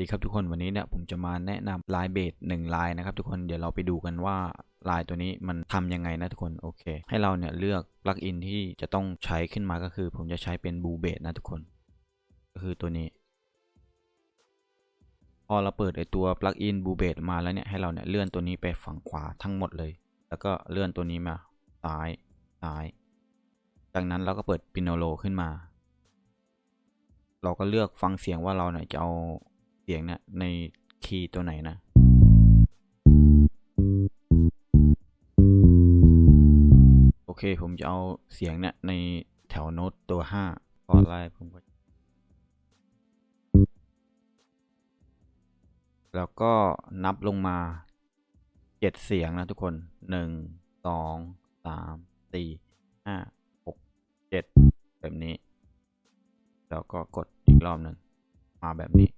ดีครับทุกคนวันนี้เนี่ยผมจะมาแนะนำลายเบสหนึ่งลายนะครับ ทุกคนเดี๋ยวเราไปดูกันว่าลายตัวนี้มันทำยังไงนะทุกคนโอเค ให้เราเนี่ยเลือกปลั๊กอินที่จะต้องใช้ขึ้นมาก็คือ ผมจะใช้เป็นบูเบสนะทุกคน ก็คือตัวนี้ พอเราเปิดไอตัวปลั๊กอินบูเบสมาแล้วเนี่ยให้เราเนี่ยเลื่อนตัวนี้ไปฝั่งขวาทั้งหมดเลย แล้วก็เลื่อนตัวนี้มาซ้ายซ้าย จากนั้นเราก็เปิดปิโนโลขึ้นมาเราก็เลือกฟังเสียงว่าเราเนี่ยจะเอา เสียงเนี่ยในคีย์ตัวไหนนะ โอเคผมจะเอาเสียงเนี่ยในแถวโน้ตตัวห้าพอไล่ผมก็แล้วก็นับลงมาเจ็ดเสียงนะทุกคนหนึ่งสองสามสี่ห้าหกเจ็ดแบบนี้ แล้วก็กดอีกรอบหนึ่งมาแบบนี้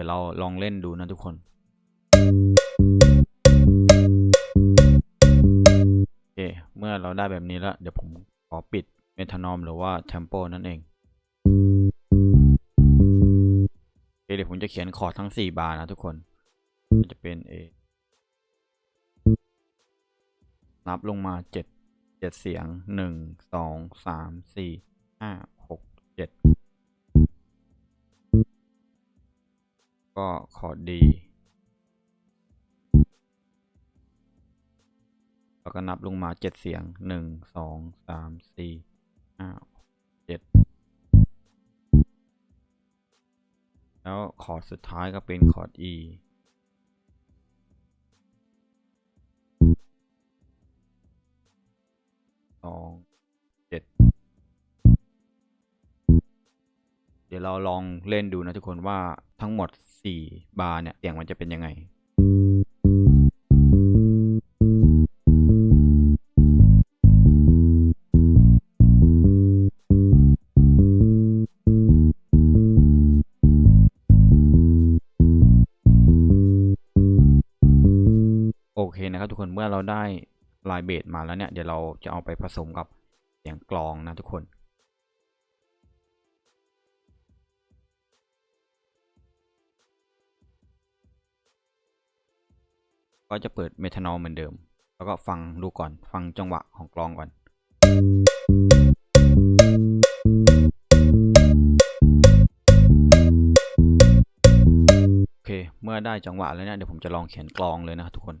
ดี๋ยวเราลองเล่นดูนะทุกคนโอเคเมื่อเราได้แบบนี้แล้ว เดี๋ยวผมขอปิดเมทานอมหรือว่าเทมโปนั่นเองโอเคเดี๋ยวผมจะเขียนคอร์ดทั้ง 4 บาร์นะทุกคนมันจะเป็น A นับลงมา 7 7 เสียง 1 2 3 4 5 6 7 ก็คอร์ด D แล้วก็นับลงมา7เสียง1 2 3 4 5 7แล้วคอร์ดสุดท้ายก็เป็นคอร์ด E สองเจ็ดเดี๋ยวเราลองเล่นดูนะทุกคนว่าทั้งหมด 4 บาร์เนี่ยเสียงมันจะเป็นยังไง โอเคนะครับทุกคนเมื่อเราได้ลายเบสมาแล้วเนี่ย เดี๋ยวเราจะเอาไปผสมกับเสียงกลองนะทุกคน ก็จะเปิดเมทานอลเหมือนเดิม แล้วก็ฟังดูก่อนฟังจังหวะของกลองก่อนโอเคเมื่อได้จังหวะแล้วเนี่ยเดี๋ยวผมจะลองเขียนกลองเลยนะครับทุกคน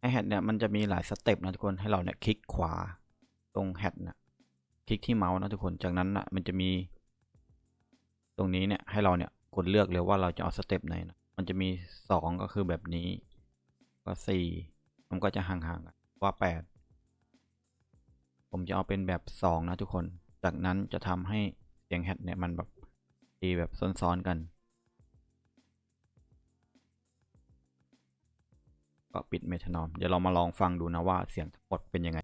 ไฮแฮทเนี่ยมันจะมีหลายสเต็ปนะทุกคนให้เราเนี่ยคลิกขวาตรงแฮทนะคลิกที่เมาส์นะทุกคนจากนั้นนะมันจะมี ตรงนี้เนี่ยให้เราเนี่ยกดเลือกเลยว่าเราจะเอาสเต็ปไหนนะมันจะมีสองก็คือแบบนี้ ก็สี่มันก็จะห่างๆกันว่าแปดผมจะเอาเป็นแบบสองนะทุกคน จากนั้นจะทำให้เสียงแฮทเนี่ยมันแบบตีแบบซ้อนๆกัน ก็ปิดเมทานอม เดี๋ยวเรามาลองฟังดูนะว่าเสียงทั้งหมดเป็นยังไง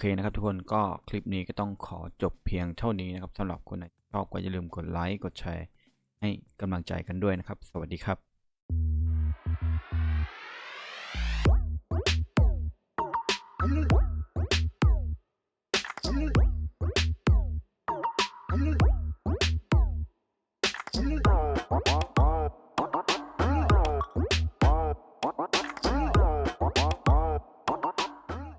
เคนะครับทุกคนก็คลิปนี้ก็ต้องขอจบเพียงเท่านี้นะครับสำหรับคนไหนชอบก็อย่าลืมกดไลค์กดแชร์ ให้กำลังใจกันด้วยนะครับ สวัสดีครับ Mm.